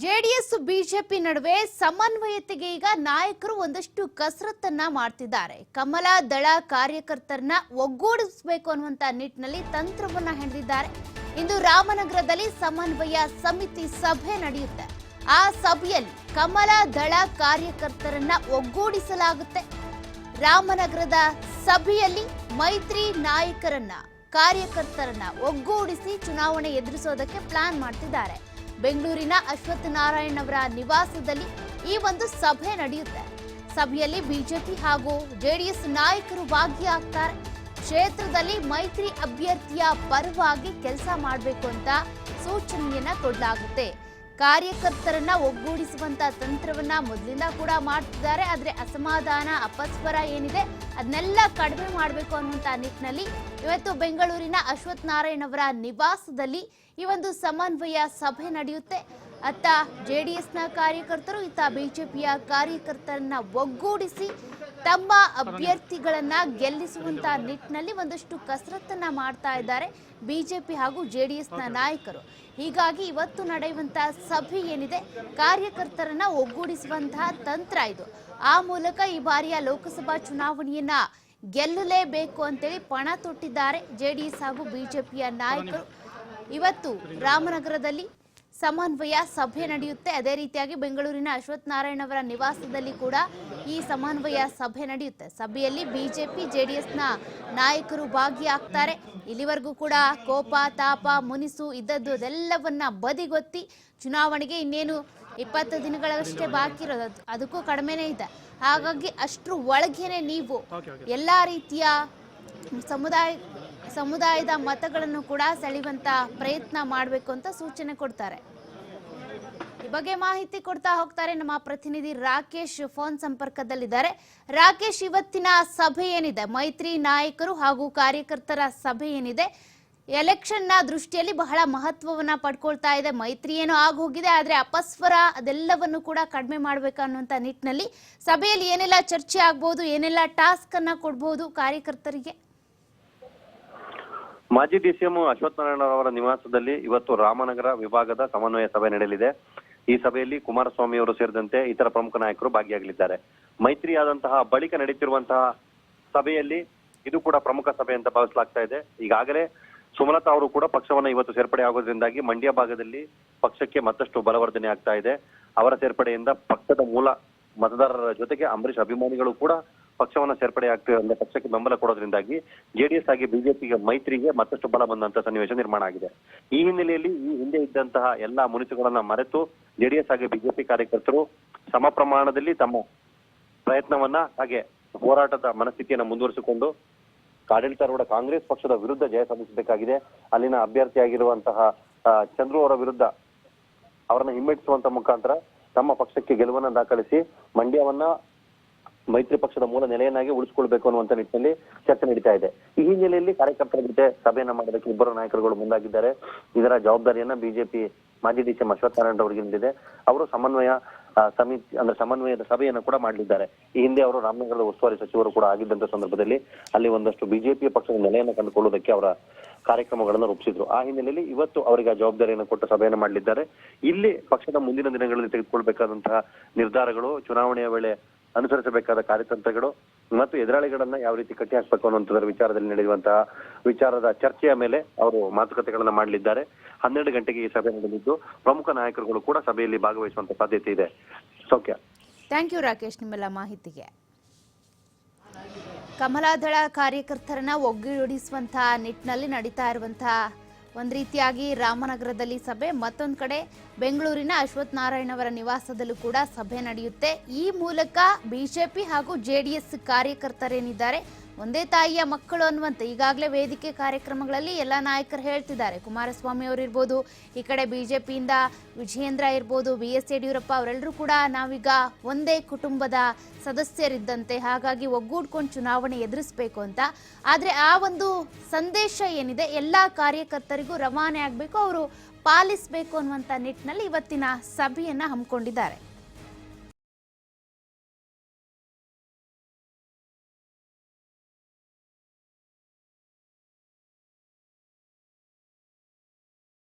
JDS, BJP ನಡುವೆ ಸಮನ್ವಯತೆಗೆ ಈಗ ನಾಯಕರು ಒಂದಷ್ಟು ಕಸರತ್ತನ್ನ ಮಾಡ್ತಿದ್ದಾರೆ. ಕಮಲ ದಳ ಕಾರ್ಯಕರ್ತರನ್ನ ಒಗ್ಗೂಡಿಸಬೇಕು ಅನ್ನುವಂತ ನಿಟ್ಟಿನಲ್ಲಿ ತಂತ್ರವನ್ನ ಹೆಣೆದಿದ್ದಾರೆ. ಇಂದು ರಾಮನಗರದಲ್ಲಿ ಸಮನ್ವಯ ಸಮಿತಿ ಸಭೆ ನಡೆಯುತ್ತೆ. ಆ ಸಭೆಯಲ್ಲಿ ಕಮಲ ದಳ ಕಾರ್ಯಕರ್ತರನ್ನ ಒಗ್ಗೂಡಿಸಲಾಗುತ್ತೆ. ರಾಮನಗರದ ಸಭೆಯಲ್ಲಿ ಮೈತ್ರಿ ನಾಯಕರನ್ನ, ಕಾರ್ಯಕರ್ತರನ್ನ ಒಗ್ಗೂಡಿಸಿ ಚುನಾವಣೆ ಎದುರಿಸೋದಕ್ಕೆ ಪ್ಲಾನ್ ಮಾಡ್ತಿದ್ದಾರೆ. ಬೆಂಗಳೂರಿನ ಅಶ್ವಥ್ ನಾರಾಯಣ್ ಅವರ ನಿವಾಸದಲ್ಲಿ ಈ ಒಂದು ಸಭೆ ನಡೆಯುತ್ತೆ. ಸಭೆಯಲ್ಲಿ ಬಿಜೆಪಿ ಹಾಗೂ ಜೆಡಿಎಸ್ ನಾಯಕರು ಭಾಗಿಯಾಗ್ತಾರೆ. ಕ್ಷೇತ್ರದಲ್ಲಿ ಮೈತ್ರಿ ಅಭ್ಯರ್ಥಿಯ ಪರವಾಗಿ ಕೆಲಸ ಮಾಡಬೇಕು ಅಂತ ಸೂಚನೆಯನ್ನ ಕೊಡಲಾಗುತ್ತೆ. ಕಾರ್ಯಕರ್ತರನ್ನ ಒಗ್ಗೂಡಿಸುವಂತ ತಂತ್ರವನ್ನ ಮೊದಲಿಂದ ಕೂಡ ಮಾಡ್ತಿದ್ದಾರೆ. ಆದ್ರೆ ಅಸಮಾಧಾನ, ಅಪಸ್ವರ ಏನಿದೆ ಅದನ್ನೆಲ್ಲ ಕಡಿಮೆ ಮಾಡಬೇಕು ಅನ್ನುವಂತ ನಿಟ್ಟಿನಲ್ಲಿ ಇವತ್ತು ಬೆಂಗಳೂರಿನ ಅಶ್ವಥ್ ನಾರಾಯಣ್ ಅವರ ನಿವಾಸದಲ್ಲಿ ಈ ಒಂದು ಸಮನ್ವಯ ಸಭೆ ನಡೆಯುತ್ತೆ. ಅತ್ತ ಜೆಡಿಎಸ್ನ ಕಾರ್ಯಕರ್ತರು, ಇತ್ತ ಬಿಜೆಪಿಯ ಕಾರ್ಯಕರ್ತರನ್ನ ಒಗ್ಗೂಡಿಸಿ ತಮ್ಮ ಅಭ್ಯರ್ಥಿಗಳನ್ನ ಗೆಲ್ಲಿಸುವಂತ ನಿಟ್ಟಿನಲ್ಲಿ ಒಂದಷ್ಟು ಕಸರತ್ತನ್ನ ಮಾಡ್ತಾ ಇದ್ದಾರೆ ಬಿಜೆಪಿ ಹಾಗೂ ಜೆಡಿಎಸ್ನ ನಾಯಕರು. ಹೀಗಾಗಿ ಇವತ್ತು ನಡೆಯುವಂತಹ ಸಭೆ ಏನಿದೆ, ಕಾರ್ಯಕರ್ತರನ್ನ ಒಗ್ಗೂಡಿಸುವಂತಹ ತಂತ್ರ ಇದು. ಆ ಮೂಲಕ ಈ ಬಾರಿಯ ಲೋಕಸಭಾ ಚುನಾವಣೆಯನ್ನ ಗೆಲ್ಲಲೇಬೇಕು ಅಂತೇಳಿ ಪಣ ತೊಟ್ಟಿದ್ದಾರೆ ಜೆಡಿಎಸ್ ಹಾಗೂ ಬಿಜೆಪಿಯ ನಾಯಕರು. ಇವತ್ತು ರಾಮನಗರದಲ್ಲಿ ಸಮನ್ವಯ ಸಭೆ ನಡೆಯುತ್ತೆ. ಅದೇ ರೀತಿಯಾಗಿ ಬೆಂಗಳೂರಿನ ಅಶ್ವಥ್ ನಾರಾಯಣ್ ಅವರ ನಿವಾಸದಲ್ಲಿ ಕೂಡ ಈ ಸಮನ್ವಯ ಸಭೆ ನಡೆಯುತ್ತೆ. ಸಭೆಯಲ್ಲಿ ಬಿಜೆಪಿ ಎಸ್ನ ನಾಯಕರು ಭಾಗಿಯಾಗ್ತಾರೆ. ಇಲ್ಲಿವರೆಗೂ ಕೂಡ ಕೋಪ ತಾಪ ಮುನಿಸು ಇದ್ದದ್ದು ಅದೆಲ್ಲವನ್ನ ಬದಿಗೊತ್ತಿ ಚುನಾವಣೆಗೆ ಇನ್ನೇನು ಇಪ್ಪತ್ತು ದಿನಗಳಷ್ಟೇ ಬಾಕಿ ಇರೋದು. ಅದಕ್ಕೂ ಕಡಿಮೆನೇ ಇದೆ. ಹಾಗಾಗಿ ಅಷ್ಟ್ರ ಒಳಗೇನೆ ನೀವು ಎಲ್ಲ ರೀತಿಯ ಸಮುದಾಯ ಸಮುದಾಯದ ಮತಗಳನ್ನು ಕೂಡ ಸೆಳೆಯುವಂತ ಪ್ರಯತ್ನ ಮಾಡಬೇಕು ಅಂತ ಸೂಚನೆ ಕೊಡ್ತಾರೆ. ಈ ಬಗ್ಗೆ ಮಾಹಿತಿ ಕೊಡ್ತಾ ಹೋಗ್ತಾರೆ ನಮ್ಮ ಪ್ರತಿನಿಧಿ ರಾಕೇಶ್, ಫೋನ್ ಸಂಪರ್ಕದಲ್ಲಿದ್ದಾರೆ. ರಾಕೇಶ್, ಇವತ್ತಿನ ಸಭೆ ಏನಿದೆ? ಮೈತ್ರಿ ನಾಯಕರು ಹಾಗೂ ಕಾರ್ಯಕರ್ತರ ಸಭೆ ಏನಿದೆ? ಎಲೆಕ್ಷನ್ನ ದೃಷ್ಟಿಯಲ್ಲಿ ಬಹಳ ಮಹತ್ವವನ್ನ ಪಡ್ಕೊಳ್ತಾ ಇದೆ. ಮೈತ್ರಿ ಏನೋ ಆಗೋಗಿದೆ, ಆದ್ರೆ ಅಪಸ್ವರ ಅದೆಲ್ಲವನ್ನು ಕೂಡ ಕಡಿಮೆ ಅನ್ನುವಂತ ನಿಟ್ಟಿನಲ್ಲಿ ಸಭೆಯಲ್ಲಿ ಏನೆಲ್ಲ ಚರ್ಚೆ ಆಗ್ಬೋದು, ಏನೆಲ್ಲ ಟಾಸ್ಕ್ ಅನ್ನ ಕೊಡ್ಬೋದು ಕಾರ್ಯಕರ್ತರಿಗೆ? ಮಾಜಿ ಡಿಸಿಎಂ ಅಶ್ವಥ್ ನಾರಾಯಣ ಅವರ ನಿವಾಸದಲ್ಲಿ ಇವತ್ತು ರಾಮನಗರ ವಿಭಾಗದ ಸಮನ್ವಯ ಸಭೆ ನಡೆಯಲಿದೆ. ಈ ಸಭೆಯಲ್ಲಿ ಕುಮಾರಸ್ವಾಮಿ ಅವರು ಸೇರಿದಂತೆ ಇತರ ಪ್ರಮುಖ ನಾಯಕರು ಭಾಗಿಯಾಗಲಿದ್ದಾರೆ. ಮೈತ್ರಿಯಾದಂತಹ ಬಳಿಕ ನಡೆಯುತ್ತಿರುವಂತಹ ಸಭೆಯಲ್ಲಿ ಇದು ಕೂಡ ಪ್ರಮುಖ ಸಭೆ ಅಂತ ಭಾವಿಸಲಾಗ್ತಾ ಇದೆ. ಈಗಾಗಲೇ ಸುಮಲತಾ ಅವರು ಕೂಡ ಪಕ್ಷವನ್ನ ಇವತ್ತು ಸೇರ್ಪಡೆ ಆಗೋದ್ರಿಂದಾಗಿ ಮಂಡ್ಯ ಭಾಗದಲ್ಲಿ ಪಕ್ಷಕ್ಕೆ ಮತ್ತಷ್ಟು ಬಲವರ್ಧನೆ ಆಗ್ತಾ ಇದೆ. ಅವರ ಸೇರ್ಪಡೆಯಿಂದ ಪಕ್ಷದ ಮೂಲ ಮತದಾರರ ಜೊತೆಗೆ ಅಂಬರೀಷ್ ಅಭಿಮಾನಿಗಳು ಕೂಡ ಪಕ್ಷವನ್ನ ಸೇರ್ಪಡೆ ಆಗ್ತಿರೋ ಪಕ್ಷಕ್ಕೆ ಬೆಂಬಲ ಕೊಡೋದ್ರಿಂದಾಗಿ ಜೆಡಿಎಸ್ ಆಗಿ ಬಿಜೆಪಿಗೆ ಮೈತ್ರಿಗೆ ಮತ್ತಷ್ಟು ಬಲ ಬಂದಂತ ಸನ್ನಿವೇಶ ನಿರ್ಮಾಣ ಆಗಿದೆ. ಈ ಹಿನ್ನೆಲೆಯಲ್ಲಿ ಈ ಹಿಂದೆ ಇದ್ದಂತಹ ಎಲ್ಲಾ ಮುನಿಸುಗಳನ್ನ ಮರೆತು ಜೆಡಿಎಸ್ ಆಗಿ ಬಿಜೆಪಿ ಕಾರ್ಯಕರ್ತರು ಸಮ ಪ್ರಮಾಣದಲ್ಲಿ ತಮ್ಮ ಪ್ರಯತ್ನವನ್ನ ಹಾಗೆ ಹೋರಾಟದ ಮನಸ್ಥಿತಿಯನ್ನ ಮುಂದುವರಿಸಿಕೊಂಡು ಆಡಳಿತಾರೂಢ ಕಾಂಗ್ರೆಸ್ ಪಕ್ಷದ ವಿರುದ್ಧ ಜಯ ಸಾಧಿಸಬೇಕಾಗಿದೆ. ಅಲ್ಲಿನ ಅಭ್ಯರ್ಥಿಯಾಗಿರುವಂತಹ ಚಂದ್ರು ಅವರ ವಿರುದ್ಧ ಅವರನ್ನ ಹಿಮ್ಮೆಟ್ಟಿಸುವಂತ ಮುಖಾಂತರ ತಮ್ಮ ಪಕ್ಷಕ್ಕೆ ಗೆಲುವನ್ನ ದಾಖಲಿಸಿ ಮಂಡ್ಯವನ್ನ ಮೈತ್ರಿ ಪಕ್ಷದ ಮೂಲ ನೆಲೆಯನ್ನಾಗಿ ಉಳಿಸಿಕೊಳ್ಬೇಕು ಅನ್ನುವಂತ ನಿಟ್ಟಿನಲ್ಲಿ ಚರ್ಚೆ ನಡೀತಾ ಇದೆ. ಈ ಹಿನ್ನೆಲೆಯಲ್ಲಿ ಕಾರ್ಯಕರ್ತರ ಜೊತೆ ಸಭೆಯನ್ನ ಮಾಡೋದಕ್ಕೆ ಇಬ್ಬರು ನಾಯಕರುಗಳು ಮುಂದಾಗಿದ್ದಾರೆ. ಇದರ ಜವಾಬ್ದಾರಿಯನ್ನ ಬಿಜೆಪಿ ಮಾಜಿ ಡಿಸಿಎಂ ಅಶ್ವಥ್ ನಾರಾಯಣ ಅವರಿಗೆ ನೀಡಿದೆ. ಅವರು ಸಮನ್ವಯ ಸಮಿತಿ, ಅಂದ್ರೆ ಸಮನ್ವಯದ ಸಭೆಯನ್ನು ಕೂಡ ಮಾಡಲಿದ್ದಾರೆ. ಈ ಹಿಂದೆ ಅವರು ರಾಮನಗರದ ಉಸ್ತುವಾರಿ ಸಚಿವರು ಕೂಡ ಆಗಿದ್ದಂತ ಸಂದರ್ಭದಲ್ಲಿ ಅಲ್ಲಿ ಒಂದಷ್ಟು ಬಿಜೆಪಿ ಪಕ್ಷದ ನೆಲೆಯನ್ನು ಕಂಡುಕೊಳ್ಳುವುದಕ್ಕೆ ಅವರ ಕಾರ್ಯಕ್ರಮಗಳನ್ನು ರೂಪಿಸಿದ್ರು. ಆ ಹಿನ್ನೆಲೆಯಲ್ಲಿ ಇವತ್ತು ಅವರಿಗೆ ಆ ಜವಾಬ್ದಾರಿಯನ್ನು ಕೊಟ್ಟ ಸಭೆಯನ್ನು ಮಾಡಲಿದ್ದಾರೆ. ಇಲ್ಲಿ ಪಕ್ಷದ ಮುಂದಿನ ದಿನಗಳಲ್ಲಿ ತೆಗೆದುಕೊಳ್ಬೇಕಾದಂತಹ ನಿರ್ಧಾರಗಳು ಚುನಾವಣೆಯ ವೇಳೆ ಅನುಸರಿಸಬೇಕಾದ ಕಾರ್ಯತಂತ್ರಗಳು ಮತ್ತು ಎದುರಾಳಿಗಳನ್ನ ಯಾವ ರೀತಿ ಕಟ್ಟಿ ಹಾಕಬೇಕು ಅನ್ನುವಂಥದ್ರ ವಿಚಾರದಲ್ಲಿ ನಡೆಯುವಂತಹ ವಿಚಾರದ ಚರ್ಚೆಯ ಮೇಲೆ ಅವರು ಮಾತುಕತೆಗಳನ್ನ ಮಾಡಲಿದ್ದಾರೆ. ಹನ್ನೆರಡು ಗಂಟೆಗೆ ಈ ಸಭೆ ನಡೆದಿದ್ದು ಪ್ರಮುಖ ನಾಯಕರುಗಳು ಕೂಡ ಸಭೆಯಲ್ಲಿ ಭಾಗವಹಿಸುವಂತ ಸಾಧ್ಯತೆ ಇದೆ. ಸೌಖ್ಯ. ಥ್ಯಾಂಕ್ ಯು ರಾಕೇಶ್ ನಿಮ್ಮೆಲ್ಲ ಮಾಹಿತಿಗೆ. ಕಮಲಾದಳ ಕಾರ್ಯಕರ್ತರನ್ನ ಒಗ್ಗೂಡಿಸುವಂತಹ ನಿಟ್ಟಿನಲ್ಲಿ ನಡೀತಾ ಇರುವಂತಹ ಒಂದು ರೀತಿಯಾಗಿ ರಾಮನಗರದಲ್ಲಿ ಸಭೆ, ಮತ್ತೊಂದು ಕಡೆ ಬೆಂಗಳೂರಿನ ಅಶ್ವಥ್ ನಾರಾಯಣ್ ಅವರ ನಿವಾಸದಲ್ಲೂ ಕೂಡ ಸಭೆ ನಡೆಯುತ್ತೆ. ಈ ಮೂಲಕ ಬಿಜೆಪಿ ಹಾಗೂ ಜೆಡಿಎಸ್ ಕಾರ್ಯಕರ್ತರೇನಿದ್ದಾರೆ? ಒಂದೇ ತಾಯಿಯ ಮಕ್ಕಳು ಅನ್ನುವಂತೆ ಈಗಾಗಲೇ ವೇದಿಕೆ ಕಾರ್ಯಕ್ರಮಗಳಲ್ಲಿ ಎಲ್ಲ ನಾಯಕರು ಹೇಳ್ತಿದ್ದಾರೆ. ಕುಮಾರಸ್ವಾಮಿ ಅವರು ಇರ್ಬೋದು, ಈ ಕಡೆ ಬಿಜೆಪಿಯಿಂದ ವಿಜಯೇಂದ್ರ ಇರ್ಬೋದು ಬಿ ಎಸ್ ಯಡಿಯೂರಪ್ಪ ಅವರೆಲ್ಲರೂ ಕೂಡ ನಾವೀಗ ಒಂದೇ ಕುಟುಂಬದ ಸದಸ್ಯರಿದ್ದಂತೆ ಹಾಗಾಗಿ ಒಗ್ಗೂಡ್ಕೊಂಡು ಚುನಾವಣೆ ಎದುರಿಸಬೇಕು ಅಂತ. ಆದರೆ ಆ ಒಂದು ಸಂದೇಶ ಏನಿದೆ, ಎಲ್ಲ ಕಾರ್ಯಕರ್ತರಿಗೂ ರವಾನೆ ಆಗಬೇಕು, ಅವರು ಪಾಲಿಸಬೇಕು ಅನ್ನುವಂಥ ನಿಟ್ಟಿನಲ್ಲಿ ಇವತ್ತಿನ ಸಭೆಯನ್ನು ಹಮ್ಮಿಕೊಂಡಿದ್ದಾರೆ.